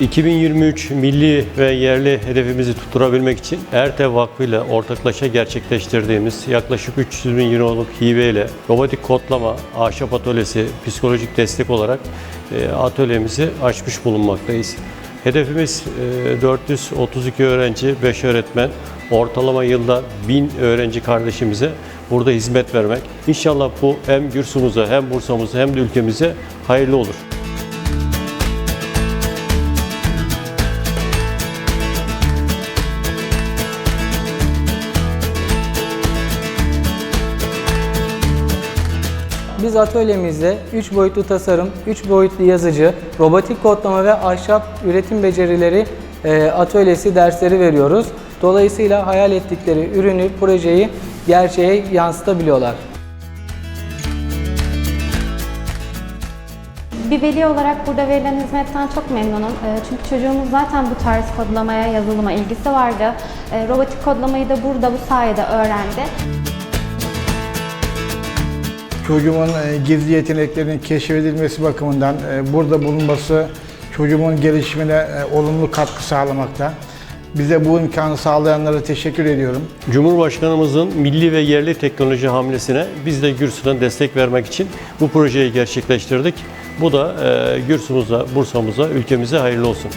2023 milli ve yerli hedefimizi tutturabilmek için ERTE Vakfı ile ortaklaşa gerçekleştirdiğimiz yaklaşık 300 bin euroluk hibe ile robotik kodlama, ahşap atölyesi, psikolojik destek olarak e, atölyemizi açmış bulunmaktayız. Hedefimiz e, 432 öğrenci, 5 öğretmen, ortalama yılda 1000 öğrenci kardeşimize burada hizmet vermek. İnşallah bu hem Gürsümüze hem Bursa'mıza hem de ülkemize hayırlı olur. Biz atölyemizde 3 boyutlu tasarım, 3 boyutlu yazıcı, robotik kodlama ve ahşap üretim becerileri e, atölyesi dersleri veriyoruz. Dolayısıyla hayal ettikleri ürünü, projeyi gerçeğe yansıtabiliyorlar. Bir veli olarak burada verilen hizmetten çok memnunum. Ee, Çünkü çocuğumuz zaten bu tarz kodlamaya, yazılıma ilgisi vardı. Ee, Robotik kodlamayı da burada bu sayede öğrendi. Çocuğumun e, gizli yeteneklerinin keşfedilmesi bakımından e, burada bulunması çocuğumun gelişimine e, olumlu katkı sağlamakta. Bize bu imkanı sağlayanlara teşekkür ediyorum. Cumhurbaşkanımızın milli ve yerli teknoloji hamlesine biz de Gürsü'den destek vermek için bu projeyi gerçekleştirdik. Bu da Gürsümüze, Bursa'mıza, ülkemize hayırlı olsun.